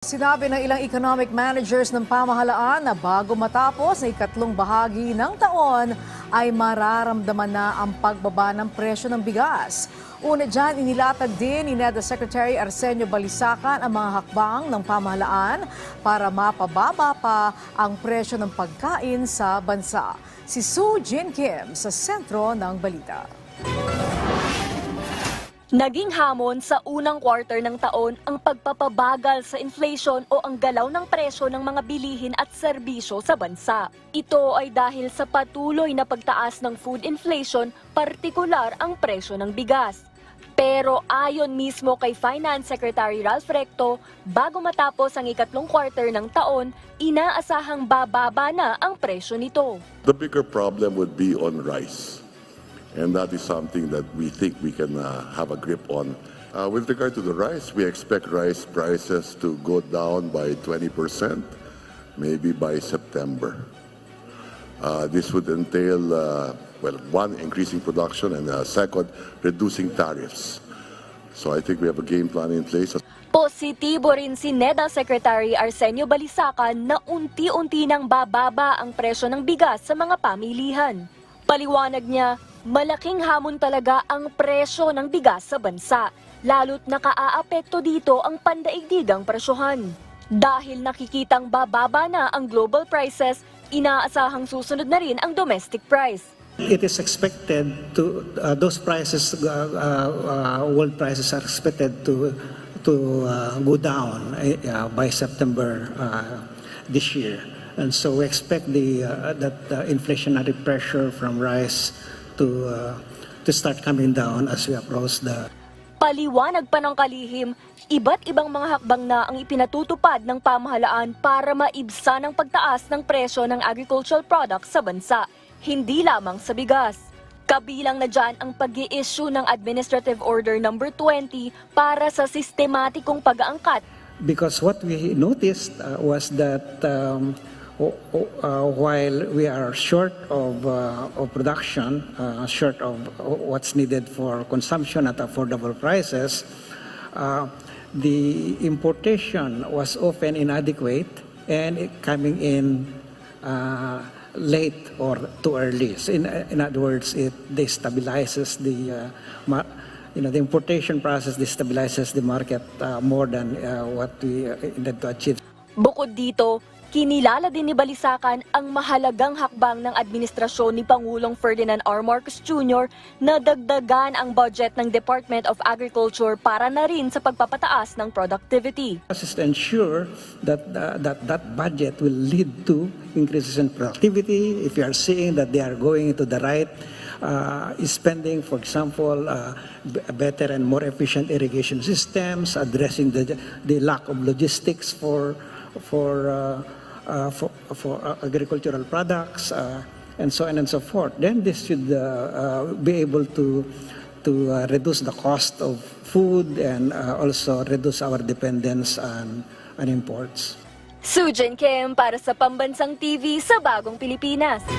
Sinabi ng ilang economic managers ng pamahalaan na bago matapos ang ikatlong bahagi ng taon ay mararamdaman na ang pagbaba ng presyo ng bigas. Una dyan, inilatag din ni NEDA Secretary Arsenio Balisacan ang mga hakbang ng pamahalaan para mapababa pa ang presyo ng pagkain sa bansa. Si Sue Jin Kim sa sentro ng balita. Naging hamon sa unang quarter ng taon ang pagpapabagal sa inflation o ang galaw ng presyo ng mga bilihin at serbisyo sa bansa. Ito ay dahil sa patuloy na pagtaas ng food inflation, partikular ang presyo ng bigas. Pero ayon mismo kay Finance Secretary Ralph Recto, bago matapos ang ikatlong quarter ng taon, inaasahang bababa na ang presyo nito. The bigger problem would be on rice. And that is something that we think we can uh, have a grip on. Uh, with regard to the rice, we expect rice prices to go down by 20%, maybe by September. Uh, this would entail, uh, well, one, increasing production, and uh, second, reducing tariffs. So I think we have a game plan in place. Positibo rin si NEDA Secretary Arsenio Balisacan na unti-unti nang bababa ang presyo ng bigas sa mga pamilihan. Paliwanag niya, malaking hamon talaga ang presyo ng bigas sa bansa, lalo't nakaaapekto dito ang pandaigdigang presyohan. Dahil nakikitang bababa na ang global prices, inaasahang susunod na rin ang domestic price. It is expected to uh, those prices, uh, uh, uh, world prices are expected to to uh, go down uh, by September uh, this year, and so we expect the uh, that uh, inflationary pressure from rice to uh, to start coming down as we approach the Paliwanag pa ng kalihim, iba't ibang mga hakbang na ang ipinatutupad ng pamahalaan para maibsa ng pagtaas ng presyo ng agricultural products sa bansa, hindi lamang sa bigas. Kabilang na dyan ang pag issue ng Administrative Order No. 20 para sa sistematikong pag-aangkat because what we noticed uh, was that um, while we are short of, uh, of production, uh, short of what's needed for consumption at affordable prices, uh, the importation was often inadequate and coming in uh, late or too early. So in, in other words, it destabilizes the uh, you know, the importation process destabilizes the market uh, more than uh, what we uh, intend to achieve. Bukod dito, kinilala din ni Balisacan ang mahalagang hakbang ng administrasyon ni Pangulong Ferdinand R. Marcos Jr. na dagdagan ang budget ng Department of Agriculture para na rin sa pagpapataas ng productivity. Just to ensure that, uh, that that budget will lead to increases in productivity. If you are seeing that they are going into the right uh, spending, for example, uh, better and more efficient irrigation systems, addressing the, the lack of logistics for, for, uh, uh, for, for uh, agricultural products, uh, and so on and so forth, then this should uh, uh, be able to to uh, reduce the cost of food and uh, also reduce our dependence on, on imports. Sujin Kim para sa Pambansang TV sa Bagong Pilipinas.